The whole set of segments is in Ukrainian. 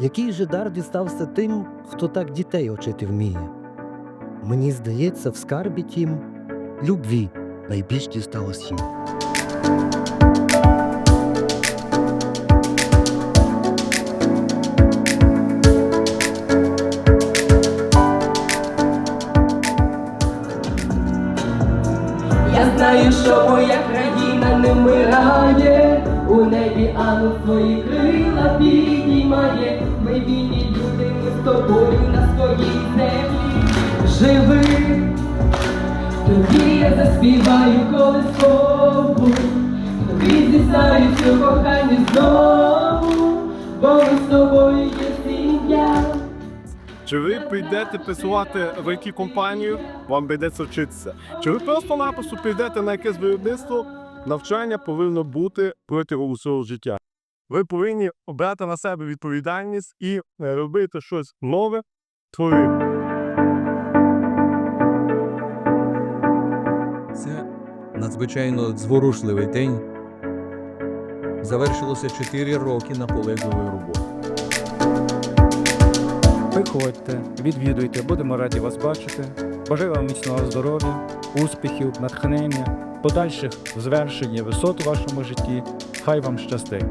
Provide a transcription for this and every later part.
Який же дар дістався тим, хто так дітей очити вміє? Мені здається, в скарбі тім любві найбільш дісталось їм. Я знаю, що моя країна не вмирає, у небі ангел свої крила піднімає. Ми вільні люди, ми з тобою на своїй землі живи. Тобі я заспіваю колискову, тобі зізнаюсь у коханні знову, бо ми з тобою є сім'я. Чи ви підете працювати в it компанію, вам прийдеться вчитися? Чи ви просто-напросто підете на якесь виробництво? Навчання повинно бути протягом усього життя. Ви повинні обрати на себе відповідальність і е, робити щось нове, творити. Це надзвичайно зворушливий день. Завершилося 4 роки наполегливої роботи. Приходьте, відвідуйте, будемо раді вас бачити. Бажаю вам міцного здоров'я, успіхів, натхнення, подальших звершень і висот у вашому житті. Хай вам щастить.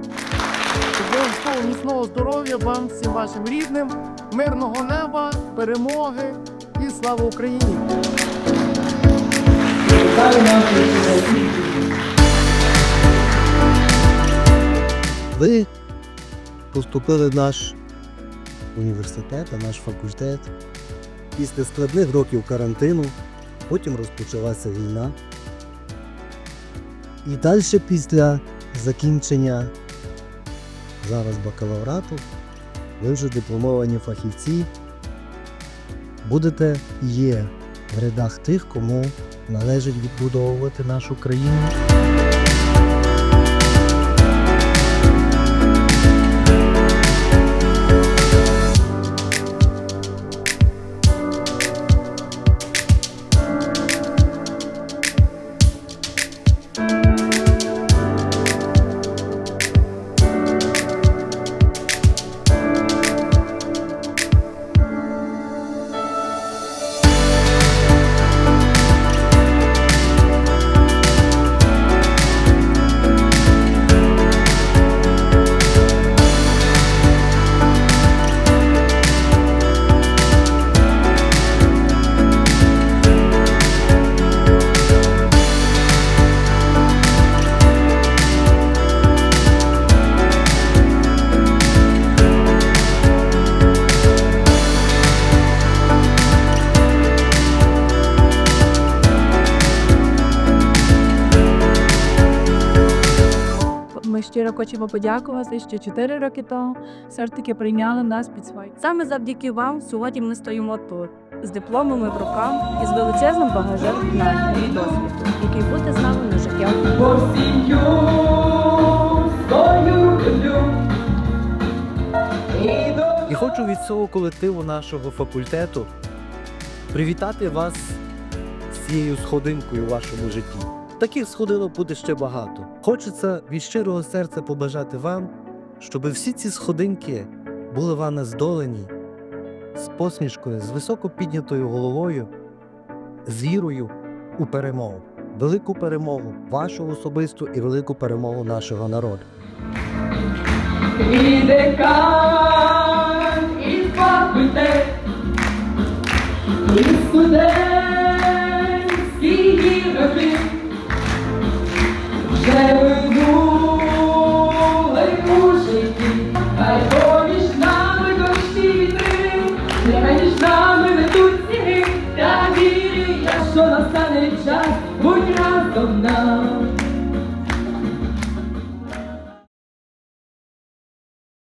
Обов'язково міцного здоров'я вам, всім вашим рідним, мирного неба, перемоги і слава Україні! Ви поступили в наш університет, а наш факультет. Після складних років карантину, потім розпочалася війна. І далі після закінчення зараз бакалаврату, ви вже дипломовані фахівці, будете і є в рядах тих, кому належить відбудовувати нашу країну. Щиро хочемо подякувати, що 4 роки тому все ж таки прийняли нас під свої. Саме завдяки вам сьогодні ми стоїмо тут з дипломами в руках і з величезним багажем знань і досвіду, який буде з нами на життя. Бо сім'ю свою люблю. І хочу від цього колективу нашого факультету привітати вас з цією сходинкою у вашому житті. Таких сходинок буде ще багато. Хочеться від щирого серця побажати вам, щоб всі ці сходинки були вами здолані з посмішкою, з високо піднятою головою, з вірою у перемогу. Велику перемогу, вашу особисту і велику перемогу нашого народу. І що настане час, будь разом нам.